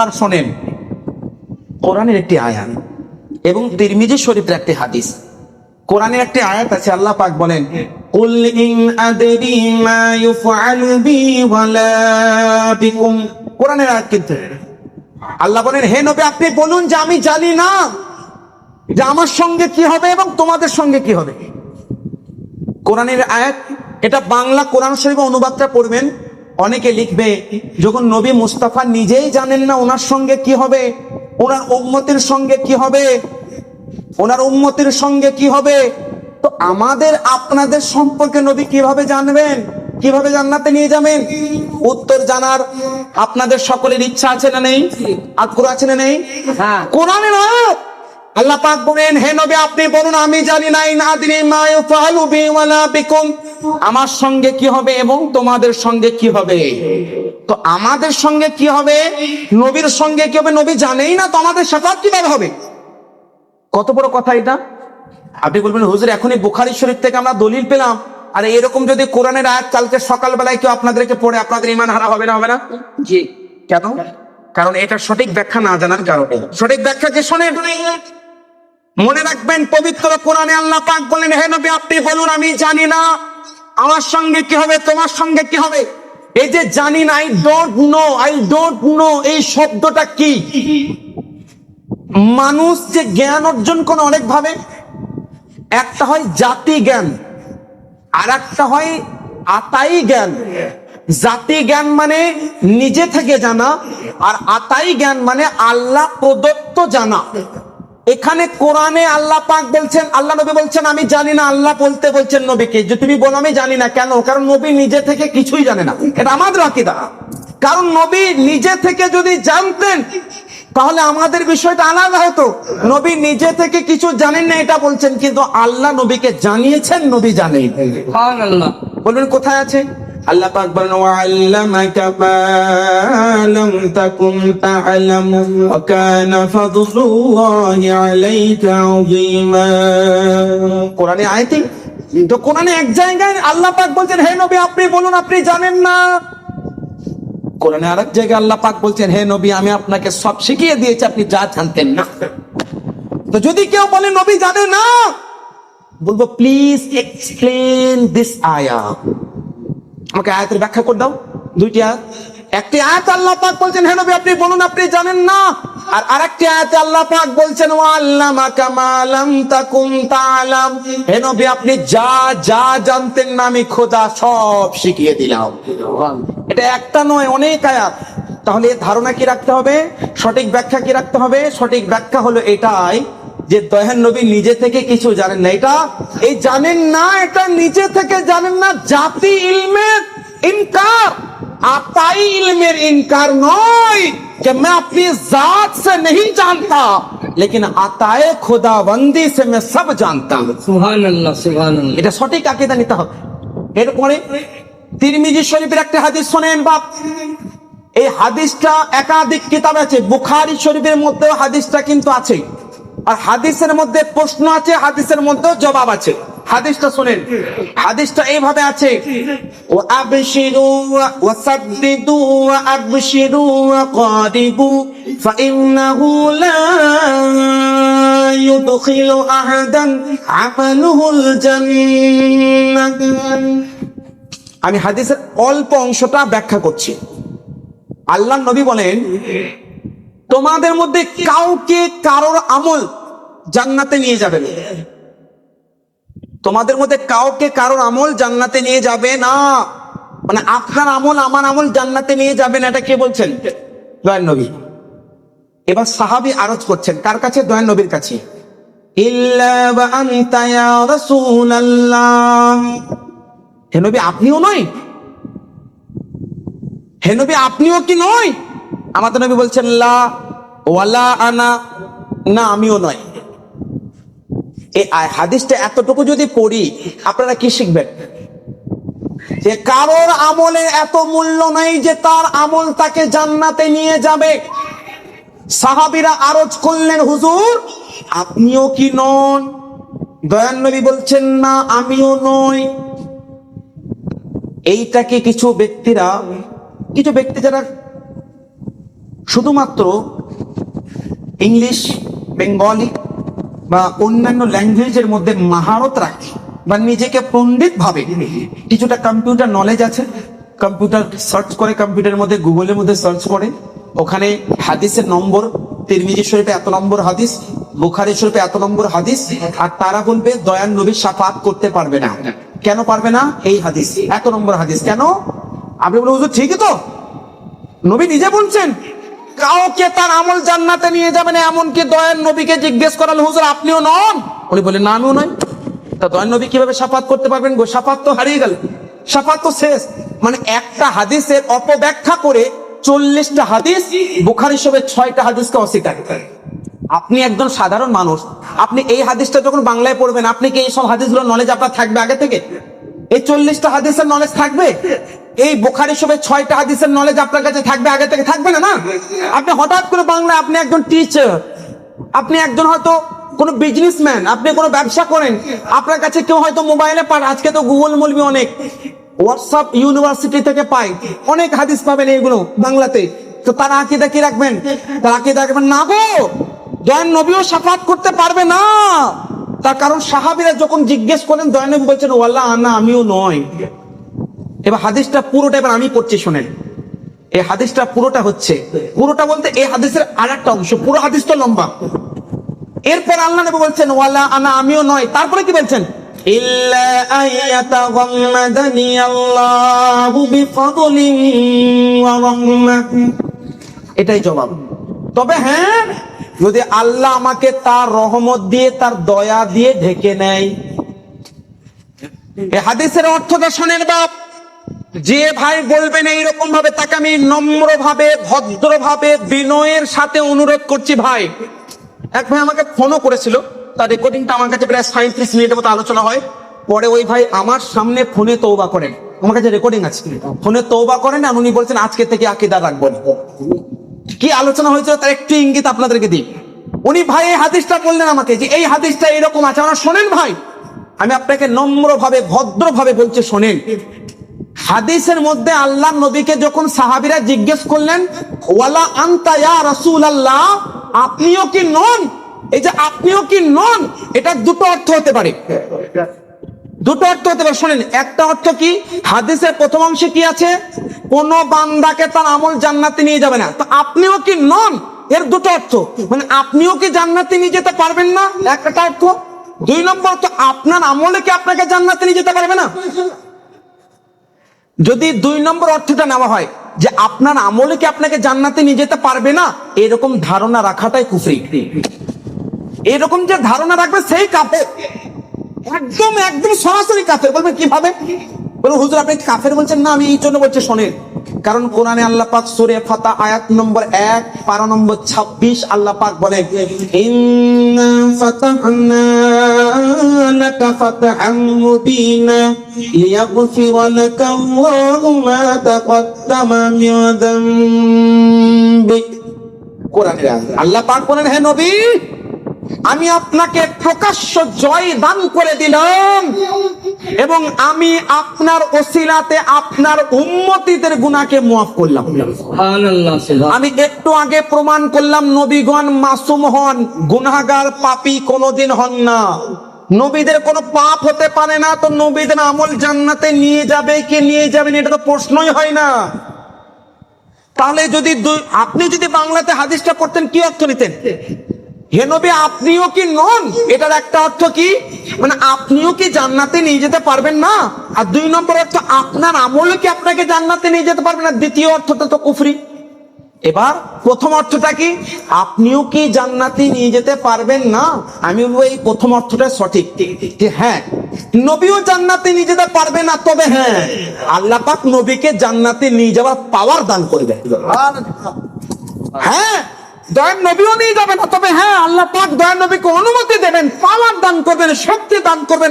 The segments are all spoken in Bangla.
আর শোনেন কোরআনের একটি আয়াত এবং তিরমিজি শরীফের একটি হাদিস। কোরআনের একটি আয়াত আছে, আল্লাহ পাক বলেন, কুল ইন আদরি মা ইউফআলু বি ওয়ালা বিকুম। কোরআনের আয়াত কিন্তু আল্লাহ বলেন, হে নবী, আপনি বলুন যে আমি জানি না যে আমার সঙ্গে কি হবে এবং তোমাদের সঙ্গে কি হবে। কোরআনের আয়াত, এটা বাংলা কোরআন শরীফ অনুবাদটা পড়বেন অনেকে লিখবে যখন নবী মুস্তাফা নিজেই জানেন না ওনার সঙ্গে কি হবে ওনার উম্মতের সঙ্গে কি হবে ওনার উম্মতের সঙ্গে কি হবে তো আমাদের আপনাদের সম্পর্কে নবী কীভাবে জানবেন কীভাবে জান্নাতে নিয়ে যাবেন? উত্তর জানার আপনাদের সকলের ইচ্ছা আছে না নেই? আগ্রহ আছে না নেই? হ্যাঁ। কোরআনের আয়াত আল্লাহ পাক বলেন, হে নবী, আপনি বলুন, আমি জানি না, ইন আদরি মা ইউফআলু বি ওয়ালা বিকুম। আমার সঙ্গে কি হবে এবং তোমাদের সঙ্গে কি হবে? তো আমাদের সঙ্গে কি হবে? নবীর সঙ্গে কি হবে? নবী জানেই না তো আমাদের সাফাত কীভাবে হবে। কত বড় কথা এটা। আপনি বলবেন, হুজুর, এখনই বুখারী শরীফ থেকে আমরা দলিল পেলাম। আর এরকম যদি কোরআনের আয়াত কালকে সকালবেলায় কেউ আপনাদেরকে পড়ে, আপনাদের ইমান হারা হবে না হবে না? জি। কেন? কারণ এটা সঠিক ব্যাখ্যা না জানার কারণে। সঠিক ব্যাখ্যা যে শোনেন। মনে রাখবেন, পবিত্র কোরআনে আল্লাহ পাক বলেন, হে নবী, আপনি বলুন আমি জানি না। আমার সঙ্গে কি হবে? তোমার সঙ্গে কি হবে? এই যে জানি না I don't know I don't know এই শব্দটা কি? মানুষ যে জ্ঞান অর্জন করে অনেক ভাবে, একটা হয় জাতি জ্ঞান আর একটা হয় আতাই জ্ঞান। জাতি জ্ঞান মানে নিজে থেকে জানা, আর আতাই জ্ঞান মানে আল্লাহ প্রদত্ত জানা। এখানে কোরআনে আল্লাহ পাক বলছেন আল্লাহ নবী বলছেন আমি জানি না আল্লাহ বলতে বলছেন নবীকে। যে তুমি বলো আমি জানি না কেন? কারণ নবী নিজে থেকে কিছুই জানে না। এটা আমাদের আকিদা। কারণ নবী নিজে থেকে যদি জানতেন তাহলে আমাদের বিষয়টা আলাদা হতো। নবী নিজে থেকে কিছু জানেন না এটা বলছেন কিন্তু আল্লাহ নবীকে জানিয়েছেন নবী জানেন। বলবেন কোথায় আছে? আল্লাহ পাক বলেন ওয়াল্লামাকা মা লাম তাকুন ওয়া কানা ফাদলুল্লাহি আলাইকা আযীমা। কোরআনে আয়াতে, তো কোরআনে এক জায়গায় আল্লাহ পাক বলছেন, হে নবী, আপনি বলুন, আপনি জানেন না? কোরআনে আরেক জায়গায় আল্লাহ পাক বলছেন, হে নবী, আমি আপনাকে সব শিখিয়ে দিয়েছি, আপনি যা জানতেন না। তো যদি কেউ বলে, নবী জানে না? বলব, প্লিজ এক্সপ্লেন দিস আয়া। আমাকে আয়াতের ব্যাখ্যা করে দাও। দুইটি আয়াত। একটি আয়াত আল্লাহ পাক বলছেন, হে নবী, আপনি বলুন, আপনি জানেন না? আর আরেকটি আয়াতে আল্লাহ পাক বলছেন ওয়া আল্লামাকা মা লাম তাকুন তা'লাম হে নবী, আপনি যা যা জানতেন না, আমি খোদা সব শিখিয়ে দিলাম। এটা একটা নয়, অনেক আয়াত। তাহলে ধারণা কি রাখতে হবে? সঠিক ব্যাখ্যা কি রাখতে হবে? সঠিক ব্যাখ্যা হলো এটাই যে দয়ান নবী নিজে থেকে কিছু জানেন না এটা এই জানেন না এটা নিজে থেকে জানেন না জাতি ইলমের ইনকার আতাই इल्मेर इनकार नॉय कि मैं अपनी जात से नहीं जानता लेकिन आताए खुदाबंदी से मैं सब जानता हूं সুবহানাল্লাহ সুবহানাল্লাহ এটা সঠিক আকিদা নিতে হবে এরপরে তিরমিজি শরীফের একটা হাদিস শোনেন বাপ এই হাদিসটা একাধিক কিতাব আছে বুখারী শরীফের মধ্যেও হাদিসটা কিন্তু আছে আর হাদিসের মধ্যে প্রশ্ন আছে, হাদিসের মধ্যেও জবাব আছে। হাদিসটা শোনেন। হাদিসটা এইভাবে আছে ও আবশিরু ওয়া সাদ্দিদু ওয়া আবশিরু ওয়া কাদিবু, ফাইন্নাহু লা ইউদখিলু আহাদান আমালুহুল জান্নাহ আমি হাদিসের অল্প অংশটা ব্যাখ্যা করছি। আল্লাহ নবী বলেন তোমাদের মধ্যে কাউকে কারোর আমল জান্নাতে নিয়ে যাবে না। তোমাদের মধ্যে কাউকে কারোর আমল জান্নাতে নিয়ে যাবে না। মানে আপনার আমল, আমার আমল জান্নাতে নিয়ে যাবে না, এটা কে বলছেন? দয়ান নবী। এবার সাহাবি আরজ করছেন, কার কাছে? দয়ান নবীর কাছে। ইল্লা বা আনতা হে নবী, আপনিও নয়। হে নবী, আপনিও কি নয়? আমাদের নবী বলছেন, লা ওয়ালা আনা, না, আমিও নয়। এই হাদিসটা এতটুকু যদি পড়ি, আপনারা কি শিখবেন? যে কারোর আমলের এত মূল্য নাই যে তার আমল তাকে জান্নাতে নিয়ে যাবে। সাহাবিরা আরজ করলেন, হুজুর, আপনিও কি নন? দয়ান নবী বলছেন, না, আমিও নই। এইটাকে কিছু ব্যক্তিরা, কিছু ব্যক্তি যারা শুধুমাত্র ইংলিশ, বেঙ্গলি বা অন্যান্য ল্যাঙ্গুয়েজের মধ্যে মাহারত রাখে বা নিজেকে পণ্ডিত ভাবে, কিছুটা কম্পিউটার নলেজ আছে কম্পিউটার সার্চ করে কম্পিউটারের মধ্যে গুগলের মধ্যে সার্চ করে, ওখানে হাদিসের নম্বর, তিরমিজি শরীফে এত নম্বর হাদিস, বুখারি শরীফে এত নম্বর হাদিস, আর তারা বলবে দয়ান নবী সাফাত করতে পারবে না। কেন পারবে না? এই হাদিস, এত নম্বর হাদিস, কেন? আপনি বলে হুজুর, ঠিকই তো। নবী নিজে বলছেন কাউকে তার আমল জান্নাতে নিয়ে যাবেন এমনকি দয়ার নবীকে জিজ্ঞেস করাল, হুজুর, আপনিও নন? উনি বলেন না, আমিও নয় তা দয়ার নবী কীভাবে সাফাত করতে পারবেন গো? সাফাত তো হারিয়ে গেল। সাফাত তো শেষ। মানে একটা হাদিসের অপব্যাখ্যা করে চল্লিশটা হাদিস বুখারি সবে ছয়টা হাদিসকে অস্বীকার করে। আপনি একজন সাধারণ মানুষ, আপনি এই হাদিসটা যখন বাংলায় পড়বেন, আপনি কি এই সব হাদিসগুলোর নলেজ আপনার থাকবে আগে থেকে? এই চল্লিশটা হাদিসের নলেজ থাকবে? এই বোখারি সবে ছয়টা হাদিসের নলেজ আপনার কাছে থাকবে, আগে থেকে থাকবে না না? আপনি হঠাৎ করে বাংলা আপনি একজন টিচার আপনি একজন হয়তো কোনো বিজনেসম্যান আপনি কোনো ব্যবসা করেন, আপনার কাছে কেউ হয়তো মোবাইলে পান আজকে তো গুগল মলবি অনেক হোয়াটসঅ্যাপ ইউনিভার্সিটি থেকে পাই অনেক হাদিস পাবেন এইগুলো বাংলাতে। তো তার আকিদা কি রাখবেন? তার আকিদা রাখবেন, না গো দয়ান নবীও সাফাত করতে পারবে না। তার কারণ সাহাবীরা যখন জিজ্ঞেস করেন দয়ান নবী বলছেন ওয়াল্লাহ আনা আমিও নয়। এবার হাদিসটা পুরোটা এবার আমি পড়ছি, শোনেন। এই হাদিসটা পুরোটা হচ্ছে, পুরোটা বলতে এই হাদিসের আর একটা অংশ, পুরো হাদিস তো লম্বা। এরপর আল্লাহ নবী বলছেন ওয়ালা আনা আমিও নয়। তারপরে কি বলছেন? এটাই জবাব। তবে হ্যাঁ যদি আল্লাহ আমাকে তার রহমত দিয়ে, তার দয়া দিয়ে ঢেকে নেয়। হাদিসের অর্থটা শোনেন বাপ, যে ভাই বলবেন এইরকম ভাবে, তাকে আমি নম্র ভাবে ভদ্র ভাবে বিনয়ের সাথে অনুরোধ করছি, ভাই। এক ভাই আমাকে ফোনও করেছিল, তার রেকর্ডিংটা আমার কাছে প্রায় সাঁত্রিশ মিনিটের মতো আলোচনা হয়। পরে ওই ভাই আমার সামনে ফোনে তৌবা করেন। আমার কাছে রেকর্ডিং আছে। ফোনে তৌবা করেন আর উনি বলছেন, আজকে থেকে আকিদা রাখব। কি আলোচনা হয়েছিল তার একটু ইঙ্গিত আপনাদেরকে দিই। উনি ভাই, এই হাদিসটা বললেন আমাকে যে এই হাদিসটা এরকম আছে আমরা শোনেন ভাই। আমি আপনাকে নম্র ভাবে ভদ্র ভাবে বলছি, শোনেন। হাদিসের মধ্যে আল্লাহ নবীকে যখন সাহাবিরা জিজ্ঞেস করলেন, ওয়ালা আন্তা ইয়া আল্লাহ আপনিও কি নন? এই যে, আপনিও কি নন? এটা দুটো অর্থ হতে পারে। দুটো অর্থ হতে পারে। শোনেন, একটা অর্থ কি? হাদিসের প্রথম অংশে কি আছে? কোন বান্দাকে তার আমল জান্নাতে নিয়ে যাবে না। তো আপনিও কি নন? এর দুটো অর্থ। মানে আপনিও কি জান্নাতে নিয়ে যেতে পারবেন না? একটা অর্থ। দুই নম্বর অর্থ, আপনার আমলে কি আপনাকে জান্নাতে নিয়ে যেতে পারবে না? যদি দুই নম্বর অর্থটা নেওয়া হয়, যে আপনার আমলে কি আপনাকে জান্নাতে নিয়ে যেতে পারবে না, এরকম ধারণা রাখাটাই কুফরি। এরকম যে ধারণা রাখবে, সেই কাফের। একদম একদম সরাসরি কাফের। বলবেন, কীভাবে? বলুন, হুজুর, আপনি কাফের বলছেন? না, আমি এই জন্য বলছি, শোনেন। কারণ কোরআনে আল্লাহ পাক সূরা ফাতা আয়াত নম্বর এক, পারা নম্বর ছাব্বিশ আল্লাহ পাক বলে লাকা আল্লাহু পাক বলেন, হে নবী আমি আপনাকে প্রকাশ্য জয় দান করে দিলাম। এবং আমি আপনার ওসিলাতে আপনার উম্মতিদের গুনাহকে মাফ করলাম। আমি একটু আগে প্রমাণ করলাম নবীগণ মাসুম হন গুনাহগার পাপী কোনোদিন হন না। নবীদের কোনো পাপ হতে পারে না তো নবীদের আমল জান্নাতে নিয়ে যাবে কি নিয়ে যাবেন এটা তো প্রশ্নই হয় না। তাহলে যদি আপনি যদি বাংলাতে হাদিসটা পড়তেন কি অর্থ নিতেন? হে নবী আপনিও কি নন? এটার একটা অর্থ কি? মানে আপনিও কি জান্নাতে নিয়ে যেতে পারবেন না? আর দুই নম্বর অর্থ আপনার আমলে কি আপনাকে জান্নাতে নিয়ে যেতে পারবেন না? দ্বিতীয় অর্থটা তো কুফরি। এবার প্রথম অর্থটা কি? আপনিও কি জান্নাতে নিয়ে যেতে পারবেন না? আমি এই প্রথম অর্থটা সঠিক। যে হ্যাঁ নবীও জান্নাতে নিয়ে যেতে পারবে না তবে হ্যাঁ আল্লাহ পাক নবীকে জান্নাতে নিয়ে যাওয়ার পাওয়ার দান করবে হ্যাঁ দয়ার নবীও নিয়ে যাবে না তবে হ্যাঁ আল্লাহ পাক দয়ার নবীকে অনুমতি দেবেন পাওয়ার দান করবেন শক্তি দান করবেন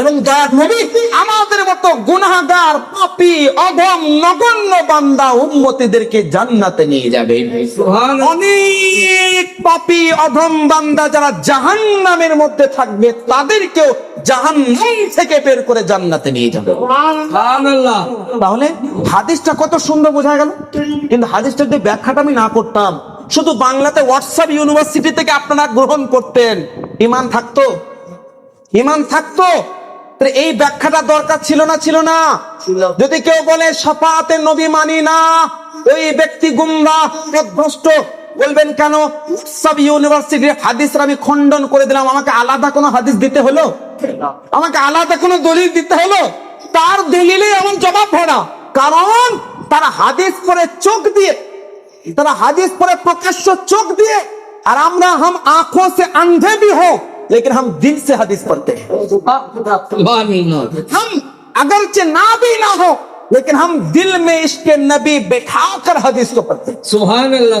এবং দয়ার নবী আমাদের মতো গুনাহগার পাপী অধম নগণ্য বান্দা উম্মতিদেরকে জান্নাতে নিয়ে যাবে অনেক পাপী অধম বান্দা যারা জাহান্নামের মধ্যে থাকবে তাদেরকেও জাহান্নাম থেকে বের করে জান্নাতে নিয়ে যাবে। তাহলে হাদিসটা কত সুন্দর বোঝা গেল। কিন্তু হাদিসটার যে ব্যাখ্যাটা আমি না করতাম শুধু বাংলাতে হোয়াটসঅ্যাপ ইউনিভার্সিটি থেকে আপনারা গ্রহণ করতেন। ইমান থাকতো? ইমান থাকতো? এই ব্যাখ্যাটা দরকার ছিল না ছিল না? যদি কেউ বলে সফাতে নবী মানি না। ওই ব্যক্তি গুমরা পথভ্রষ্ট বলবেন কেন? সব ইউনিভার্সিটির হাদিসের আমি খণ্ডন করে দিলাম। আমাকে আলাদা কোনো হাদিস দিতে হলো? আমাকে আলাদা কোনো দলিল দিতে হলো? তার দলিলে এমন জবাব ভরা। কারণ তারা হাদিস পরে চোখ দিয়ে তারা হাদিস পরে প্রকাশ্য চোখ দিয়ে আর আমরা हम आंखों से अंधे भी हो लेकिन हम दिल से हदीस पढ़ते हैं সুবহানাল্লাহ हम अगरचे ना भी ना हो लेकिन हम दिल में इसके नबी बैठा कर हदीस को पढ़ते हैं সুবহানাল্লাহ